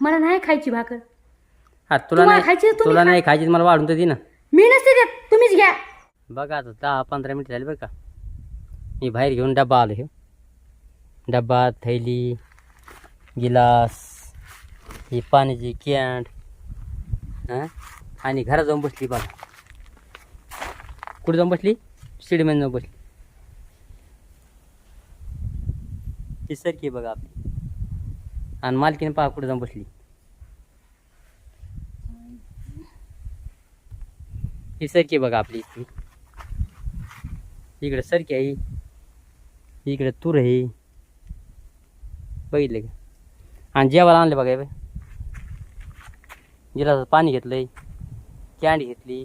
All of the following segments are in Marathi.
मला नाही खायची भाकर. हा तुला तुम्हाला नाही खायची तुम्ही तुला खा. नाही खायची तर मला वाढून तर दे ना. मी नसते देत तुम्हीच घ्या. बघा आता दहा पंधरा मिनिट झाली बरं का. मी बाहेर घेऊन डब्बा आलो हे. डब्बा थैली गिलास ही पाण्याची कॅन्ड हां आणि घरात जाऊन बसली बघा. कुठे जाऊन बसली? शिडीमध्ये जाऊन बसली. ती सरकी बघा आपली. आणि मालकीने पहा कुठे जाऊन बसली. ही सरकी बघा आपली इथली. इकडे सरकी आहे. इकडे तूर आहे. बघितलं का? आणि जेवायला आणलं बघा हे गिलासात पाणी घेतलंय. कॅन्डी घेतली.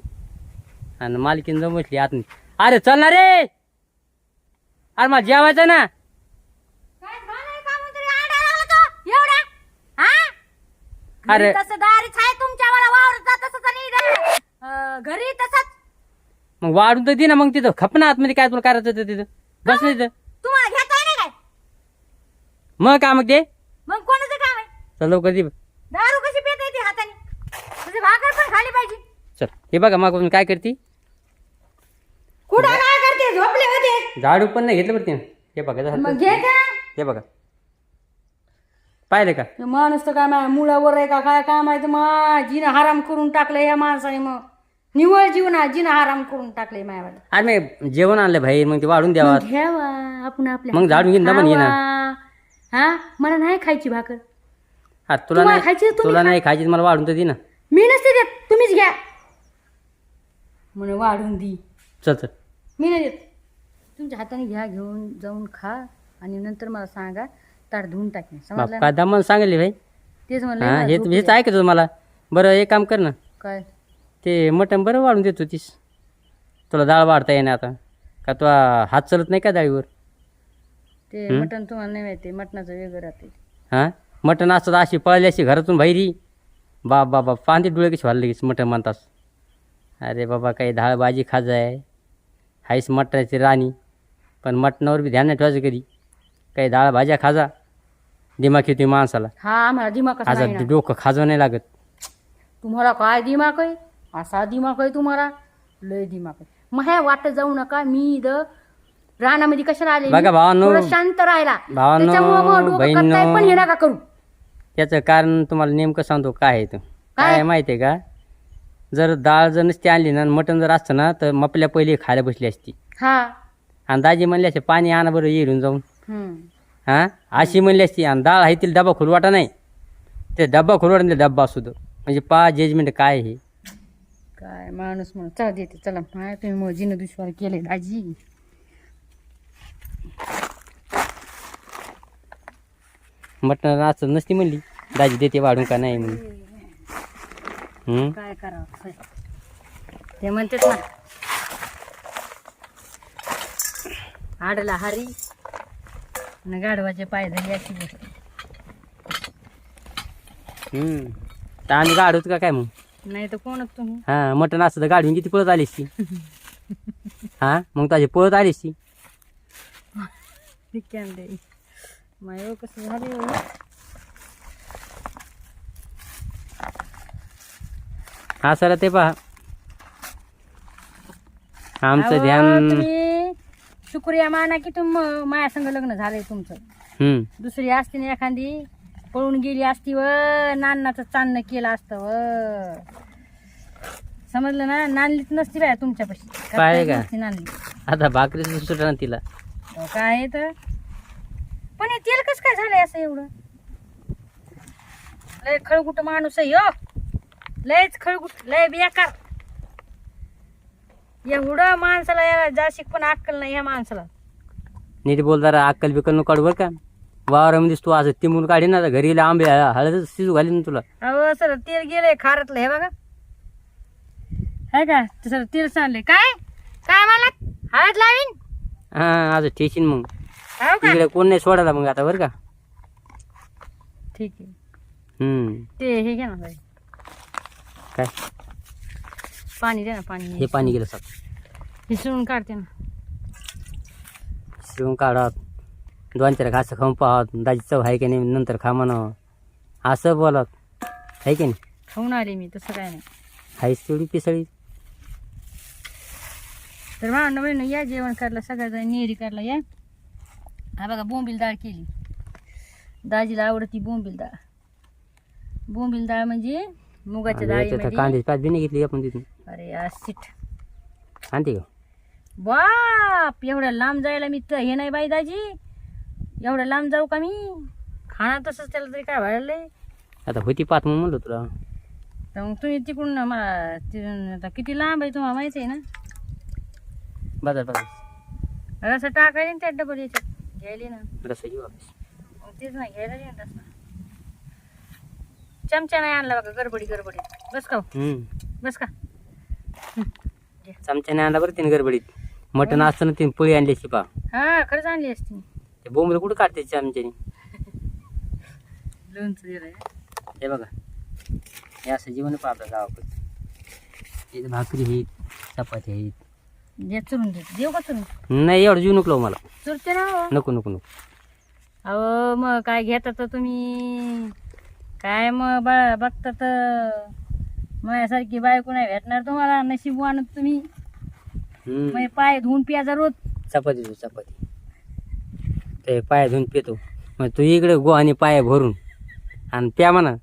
आणि मालकीन जाऊन बसली अरे चल ना रे! अरे मला जेवायचं ना. अरे. तसं दारीच आहे तुमच्या मला वावरत तसंच आणि अं, घरी तसंच. मग वाढून तर दे ना मग तिथं. खप ना आतमध्ये काय तुला करायचं होतं तिथं. बस ना तिथं. तुम्हाला घेता नाही काय? मग का मग ते? मग कोणाचं काम आहे? चल लवकर दे. दारू कशी पिता येते हाताने? तुझी भाकर पण खाली पाहिजे. चल हे बघा मग काय करते? कुठं काय करते? झोपले होते. झाडू पण नाही घेतलं बरं तिनं. हे बघा झालं. मग घे का? हे बघा. पाहिलं का? माणूस तर काय माय मुळावर आहे का काय काय माहिती मग जिनं हराम करून टाकलं या माणसाने मग. निवळ जीवना जिनं हराम करून टाकले मायावाला अरे मग जेवण आणलं बाहेर मग ते वाढून द्यावा. घ्यावा आपण आपल्या मग झाडून घेईन ना पण ये ना. खावा. हा? मला नाही खायची भाकर. हा तुला तुम्हाला नाही खायची आहे, तुम्ही तुला. नाही खायची मला वाढून तर दे ना. मी नसते देत तुम्हीच घ्या. म्हणे वाढून दी. चल चल. मी नाही देत. तुमच्या हाताने घ्या घेऊन जाऊन खा. आणि नंतर मला सांगा ताट धुवून ना? काय दमान सांगितले भाई तेच म्हणलं हा ना, हे हेच द्या. ऐकत होतं मला. बरं एक काम कर ना. काय? ते मटण बरं वाढून देत होतीस. तुला डाळ वाढता येणार आता. का तुला हात चलत नाही का डाळीवर? ते? मटण तुम्हाला नाही माहिती मटणाचं वेगळं राहते. हां? मटण असतं तर अशी पळली अशी घरातून बाहेरी. बाप बाप बाप पांदे डोळे कशी व्हायला लगेच मटण म्हणतास. अरे बाबा काही डाळ भाजी खाज आहे हाईस मटणाची राणी. पण मटणावर बी ध्यान नाही ठेवायचं कधी. काही डाळ भाज्या खाजा. दिमाग येते माणसाला. हा आम्हाला दिमाग आज. डोकं खाजं नाही लागत. तुम्हाला काय दिमाग आहे? असा दिमाग आहे तुम्हाला? लय दिमाग आहे. मग ह्या वाटत जाऊ नका मी इथं रानामध्ये कशाला आले बघा? भावांनो, थोडं शांत राहिला भावांनो, त्याच्यामुळं मग डोकं बहिणींनो, करताय पण हे नका करू. त्याचं कारण तुम्हाला नेमकं सांगतो काय आहे ते. काय? आहे माहिती आहे का? जर डाळ जर नसती आणली ना मटण जर असतं ना तर मपल्या पहिले खायला बसली असती. हा. आणि दाजी म्हणले असे पाणी आणा बरं येरून जाऊन. हम्म. हां? अशी म्हणली असती आणि डाळ आहे तिला डबा खोलवाटा नाही. ते डब्बा खोलवाटा नाही डब्बा असू दो. म्हणजे पा जजमेंट काय हे? काय माणूस म्हणून. चला देते चला. माय तुम्ही मग जिनं दुश्वार केले दाजी मटण असं नसती म्हणली दाजी देते वाढून का नाही म्हणून. हम्म? काय करावं. ते म्हणतेच ना आडला हारी. आणि गाढवाचे पाय झाली अशी गोष्ट. हम्म. तर आम्ही गाडूच का काय मग? नाही तर कोणच तुम्ही हां मटण असतं तर गाडून किती पळत आली असती? हां मग ताजी पळत आली असती. विक्यान माय कसं झाले हो? हा सर ते पहा. आमचं अहो, ध्यान तुम्ही शुक्रिया माना की तुम माया संग लग्न झालंय तुमचं. हम्म. दुसरी असती ना एखादी पळून गेली असती व नानाचं चांदणं केलं असतं व. समजलं ना? नानलीच नसती बाय तुमच्यापाशी. काय का? नसती नानली. आता भाकरी सुटणार ना तिला. अहो, काय आहे तर? पण हे तेल कसं काय झालंय असं एवढं? लय खळगुट माणूस आहे हो. लयच खळगुट लय बेकार. एवढं माणसाला याला जाशिक पण अक्कल नाही या माणसाला. नीट बोल जरा अक्कल बिक्कल नको काढू बरं का. वावरामध्ये तू असं तिंबून काढी ना घरी गेले आंबे हळद शिजू घाली ना तुला. अहो सर तेल गेलंय खारातलं हे बघा. आहे का? सर तेल सांडले काय? काय मला? हळद लावीन? हां आज ठेशीन मग. हो का? इकडे कोण नाही सोडायला मग आता बरं का. ठीक आहे. हम्म. ते हे घ्या ना बाई. काय? पाणी दे ना पाणी हे पाणी गेलं सर हिसळून काढते ना. शिवून काढत दोन चार घास खाऊन पाहत दाजी चव आहे की नाही नंतर खा म्हणावं असं बोलत. आहे की नाही? खाऊन आले मी तसं काय नाही. हायच तेवढी पिसळी. तर भावंड बहिण या जेवण करायला सगळ्या नेहरी करायला या. हा बघा बोंबील डाळ केली. दाजीला आवडती बोंबील डाळ. बोंबील डाळ म्हणजे मुगाच्या डाळीमध्ये कांद्याची पाच बी नाही घेतली आपण तिथून. अरे सीट आणते का? बाप एवढ्या लांब जायला मी तर हे नाही बाई दाजी. एवढ्या लांब जाऊ का मी? खाणार तसंच त्याला तरी काय व्हायला आता होती पाच म्हणून म्हणलं तुला. तर मग तुम्ही तिकडून मला तिथून आता किती लांब आहे तुम्हाला माहिती आहे ना? बाजार बाजार. रस्ता टाकायला ना त्या डबल याच्यात घ्यायला ना. रस्ता घेऊ आपण. मग तेच ना घ्यायला दे ना चमचा नाही आणला बघा गडबडी गडबडी. बस का हो? हम्म. बस का? चमच्याने आणला बरं तिने गडबडीत. मटण असताना तिने पोळी आणली शिपा हा खरंच आणली असती. ते बोंबलं कुठं काढते चमच्याने लोणचं दिलंय. हे बघा. हे असं जीवन आपल्या गावाकडे. इथं भाकरी आहेत चपाती आहेत. दे चुरून दे. देऊ का चुरून? नाही एवढं जीव नको मला. चुरते ना हो. नको नको नको. अहो मग काय घेता तर तुम्ही? काय मग बा बघता तर? माझ्यासारखी बायको नाही भेटणार तुम्हाला नशीब आणत तुम्ही. हम्म. मग पाय धुवून प्याजा रोज. चपाती तू चपाती. ते पाय धुवून पितो. मग तू इकडे गो आणि पाय भरून. आणि प्या म्हणा.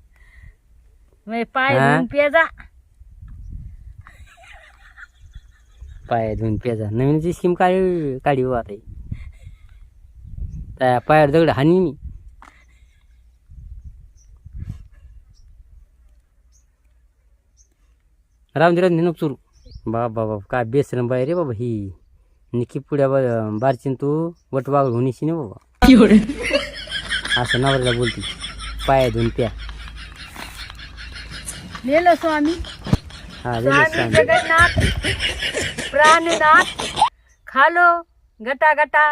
मग पाय हा? धुवून प्याजा पाय धुवून प्याजा नवीन स्कीम काढी काढी हो आता ही. त्या पायावर दगड हानी मी. राम नको चुरू. बाबा बाबा काय बेसरम बाय रे बाबा ही. निकी पुढ्या बारचीन तू वट वागड होणीशी ना बाबा. असं नवऱ्याला बोलती. पाय धुवून प्या. स्वामी. हा स्वामी लगेच सांग. जगन्नाथ प्राणनाथ. खालो गटा गटा